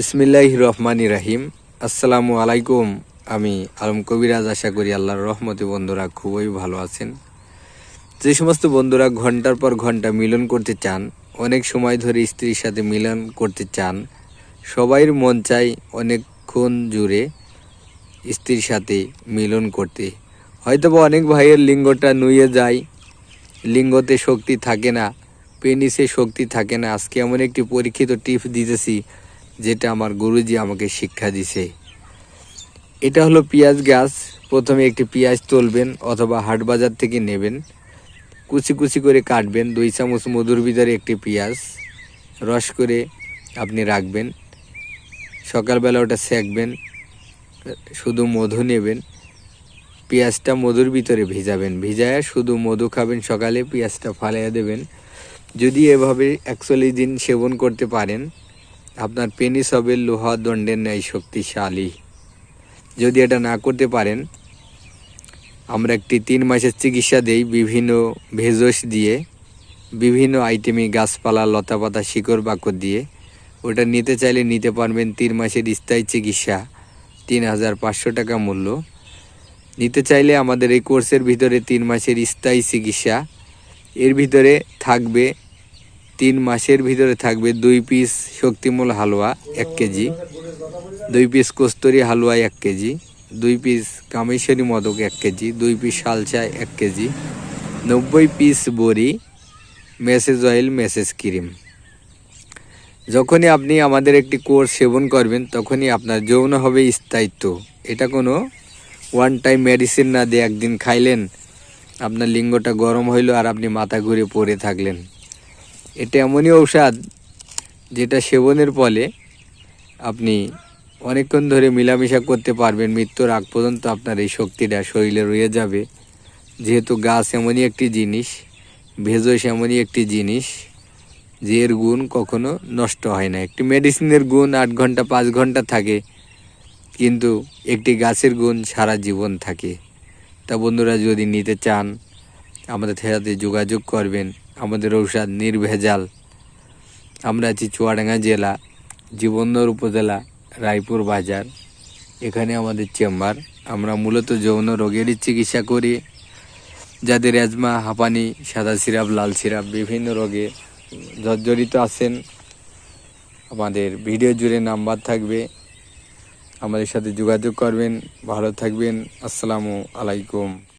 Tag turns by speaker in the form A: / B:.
A: বিসমিল্লাহ রহমানি রাহিম। আসসালামু আলাইকুম। আমি আলম কবিরাজ, আশা করি আল্লাহর রহমতে বন্ধুরা খুবই ভালো আছেন। যে সমস্ত বন্ধুরা ঘণ্টার পর ঘণ্টা মিলন করতে চান, অনেক সময় ধরে স্ত্রীর সাথে মিলন করতে চান সবাইয়ের মন চাই অনেকক্ষণ জুড়ে স্ত্রীর সাথে মিলন করতে। হয়তোবা অনেক ভাইয়ের লিঙ্গটা নুয়ে যায়, লিঙ্গতে শক্তি থাকে না, পেনিসে শক্তি থাকে না। আজকে এমন একটি পরীক্ষিত টিপস দিতেছি যেটা আমার গুরুজি আমাকে শিক্ষা দিছে। এটা হলো পেঁয়াজ গাছ। প্রথমে একটি পেঁয়াজ তুলবেন অথবা হাট বাজার থেকে নেবেন। কুচি কুচি করে কাটবেন। দুই চামচ মধুর ভিতরে একটি পেঁয়াজ। রস করে আপনি রাখবেন। সকালবেলা ওটা সেঁকবেন। শুধু মধু নেবেন। পেঁয়াজটা মধুর ভিতরে ভিজাবেন। ভিজায় শুধু মধু খাবেন সকালে, পেঁয়াজটা ফালাইয়া দেবেন। যদি এভাবে একচল্লিশ দিন সেবন করতে পারেন আপনার পেনিস হবে লোহা দণ্ডের ন্যায় শক্তিশালী যদি এটা না করতে পারেন, আমরা একটি তিন মাসের চিকিৎসা দেই বিভিন্ন ভেষজ দিয়ে, বিভিন্ন আইটেমে গাছপালা, লতাপাতা, শিকড় বাকড় দিয়ে। ওটা নিতে চাইলে নিতে পারবেন তিন মাসের স্থায়ী চিকিৎসা, তিন হাজার পাঁচশো টাকা মূল্য। নিতে চাইলে আমাদের এই কোর্সের ভিতরে তিন মাসের স্থায়ী চিকিৎসা, এর ভিতরে থাকবে তিন মাসের ভিতরে থাকবে দুই পিস শক্তিমূল হালুয়া এক কেজি, দুই পিস কস্তুরি হালুয়া এক কেজি, দুই পিস কামেশ্বরী মদক এক কেজি, দুই পিস শালচা এক কেজি, নব্বই পিস বড়ি, মেসেজ অয়েল, মেসেজ ক্রিম। যখনই আপনি আমাদের একটি কোর্স সেবন করবেন, তখনই আপনার যৌন হবে স্থায়িত্ব। এটা কোনো ওয়ান টাইম মেডিসিন না দিয়ে একদিন খাইলেন, আপনার লিঙ্গটা গরম হইল আর আপনি মাথা ঘুরে পড়ে থাকলেন। এটা এমনই ঔষধ যেটা সেবনের ফলে আপনি অনেকক্ষণ ধরে মিলামিশা করতে পারবেন। মৃত্যুর আগ পর্যন্ত আপনার এই শক্তিটা শরীরে রয়ে যাবে। যেহেতু গাছ এমনই একটি জিনিস ভেজস এমনই একটি জিনিস, যে এর গুণ কখনো নষ্ট হয় না। একটি মেডিসিনের গুণ আট ঘণ্টা, পাঁচ ঘণ্টা থাকে, কিন্তু একটি গাছের গুণ সারা জীবন থাকে। তা বন্ধুরা, যদি নিতে চান, আমাদের সাথে যোগাযোগ করবেন। আমাদের ঔষধ নির্ভেজাল। আমরা আছি চুয়াডাঙ্গা জেলা, জীবনদর উপজেলা, রায়পুর বাজার। এখানে আমাদের চেম্বার। আমরা মূলত যৌন রোগেরই চিকিৎসা করি। যাদের অ্যাজমা হাঁপানি, সাদা সিরাপ, লাল সিরাপ বিভিন্ন রোগে জর্জরিত আছেন। আমাদের ভিডিও জুড়ে নাম্বার থাকবে। আমাদের সাথে যোগাযোগ করবেন। ভালো থাকবেন। আসসালামু আলাইকুম।